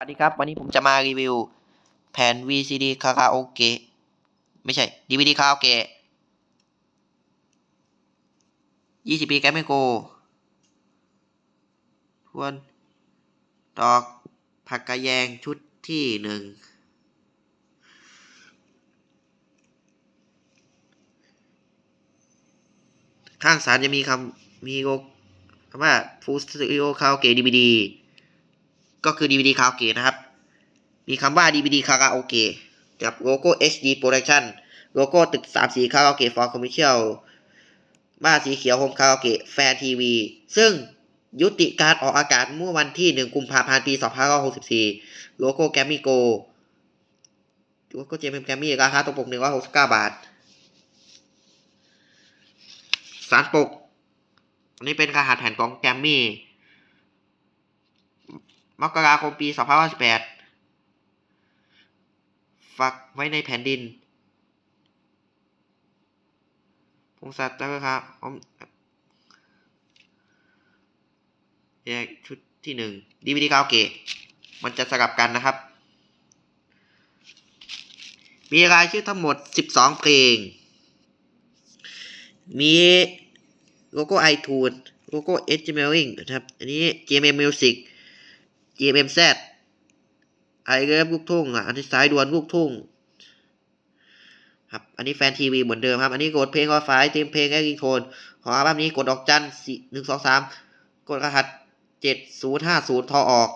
สวัสดีครับ วันนี้ผมจะมารีวิว แผ่น VCD คาราโอเกะไม่ใช่ DVD คาราโอเกะ20 ปีแกมไม่โกทวนดอกผักกระแยงชุดที่หนึ่งข้างสารจะมีคำมีโลคำว่า Full Studio Karaoke DVD ก็ ก็คือ DVD คาราโอเกะนะครับ มีคำว่า DVD คาราโอเกะกับโลโก้ HD Production โลโก้ตึกสามสีคาราโอเกะ for commercial บ้านสีเขียวโฮมคาราโอเกะแฟนทีวี ซึ่งยุติการออกอากาศเมื่อวันที่ 1 กุมภาพันธ์ ปี 2564 โลโก้แกมมี่โกโลโก้เจมส์แกมมี่ราคาตกปก 169 บาท สารปก อันนี้เป็นรหัสแผ่นของแกมมี่ มกราคมปี 2518ฝากไว้ในแผ่นดินพงศษแล้วครับผมแยกชุดที่หนึ่งดีวีดีคาโอเกะมันจะสลับกันนะครับ มีรายชื่อทั้งหมด 12 เพลง มีโลโก้ iTunes โลโก้ Edge Mailing นะครับ อันนี้ GMM Music GMMZ ไอเลิฟลูกทุ่งอะอันที่ซ้ายดวนลูกทุ่งครับอันนี้แฟนทีวีเหมือนเดิมครับ อันนี้กดเพลงออฟไฟเต็มเพลงและรีโทนของอัลบั้มนี้กดดอกจันสี่หนึ่งสองสามกดรหัสเจ็ดศูนย์ห้าศูนย์ทอออก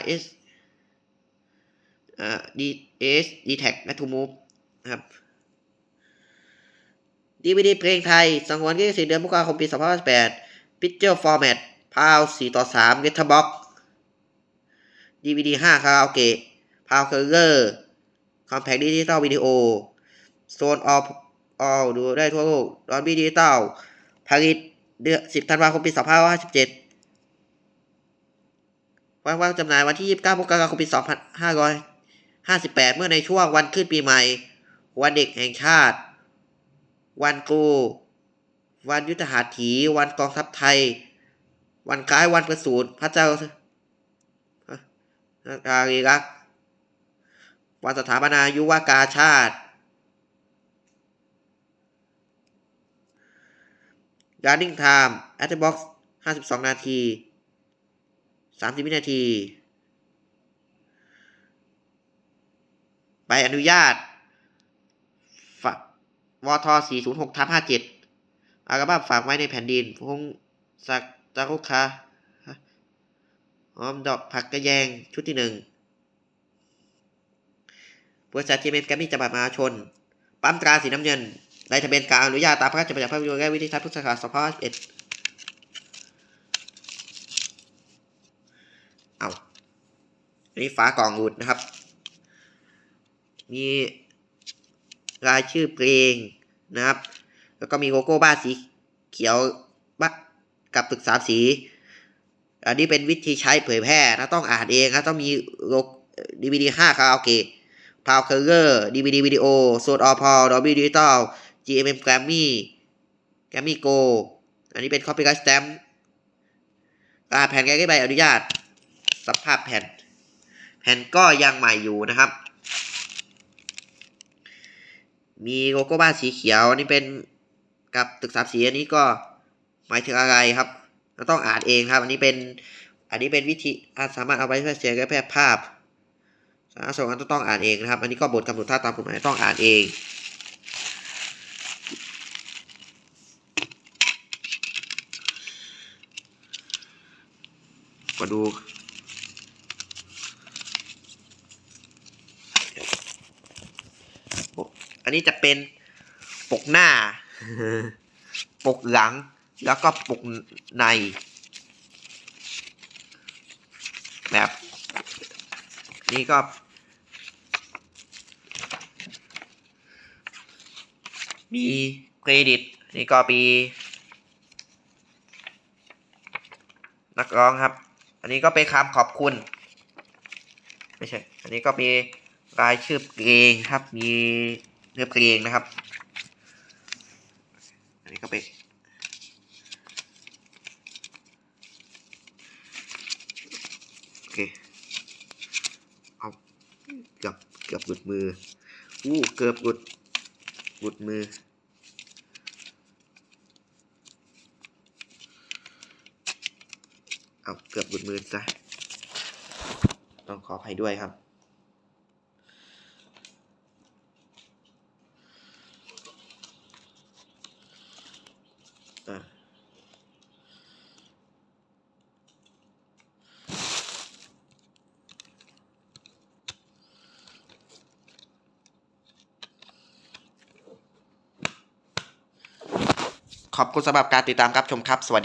RS เอ่อ DS d t a g และ To Move ครับ DVD เพลงไทยสังหวนที่4เดือนมกราคมปี2018 Picture Format พาว4ต่อ3 Letterbox DVD 5คาราโอเกะพาวเคอร์เกอร์ Compact Digital Video Zone of All ดูได้ทั่วโลก Dolby Digital ผลิตเดือน10 ธันวาคม ปี 2557วางวางจำหน่ายวันที่ 29 มกราคม ปี 2558 เมื่อในช่วงวันขึ้นปีใหม่ วันเด็กแห่งชาติ วันกู วันยุทธหัตถี วันกองทัพไทย วันคล้ายวันประสูติพระเจ้าอารีรักวันสถาปนายุวากาชาติการ์ดิ้งไทม์แอตเทอบ็อกซ์ห้าสิบสองนาทีสามสิบวินาที ใบอนุญาตวทสี่ศูนย์หกทับห้าเจ็ด กาบ้าฝากไว้ในแผ่นดินพงศักดิ์จารุคาหอมดอกผักกระแยงชุดที่หนึ่งบริษัทเจเมนแกรมมี่จำกัดมหาชน ปั๊มตราสีน้ำเงินในทะเบียนการอนุญาตตามพระราชบัญญัติภาพยนตร์และวิธีทัศน์พุทธศักราช2011เอาอันนี้ฝากล่องหลุดนะครับ มีรายชื่อเพลงนะครับ แล้วก็มีโลโก้บ้านสีเขียวบ้ากับตึกสามสี อันนี้เป็นวิธีใช้เผยแพร่นะต้องอ่านเองนะต้องมีโลดีวีดีห้าคาราโอเกะพาวเคอร์เกอร์ดีวีดีวิดีโอโซดอพอลดอบิดิจิตอล GMM Grammy Grammy Go อันนี้เป็น Copyright Stamp อ่าแผ่นแก้ใบอนุญาต สภาพแผ่น แผ่นก็ยังใหม่อยู่นะครับ มีโลโก้บ้านสีเขียวอันนี้เป็น กับตึกสามสีอันนี้ก็หมายถึงอะไรครับเราต้องอ่านเองครับ อันนี้เป็นอันนี้เป็นวิธีอาสามารถเอาไว้เพื่อเสียงและแพร่ภาพสารสุขนั้นต้องอ่านเองนะครับ อันนี้ก็บทกำหนดท่าตามกฎหมายต้องอ่านเองก็ดูอันนี้จะเป็นปกหน้า ปกหลังแล้วก็ปกใน แบบ นี่ก็ มีเครดิต นี่ก็มีนักร้องครับ อันนี้ก็เป็นคำขอบคุณ ไม่ใช่ อันนี้ก็มีรายชื่อเพลงครับ มีเนื้อเพลงนะครับ อันนี้ก็เป็นเคเอาเกือบเกือบหลุดมืออู้เกือบหลุดหลุดมือเอาเกือบหลุดมือซะต้องขออภัยด้วยครับ อะ ขอบคุณสำหรับการติดตามรับชมครับ สวัสดี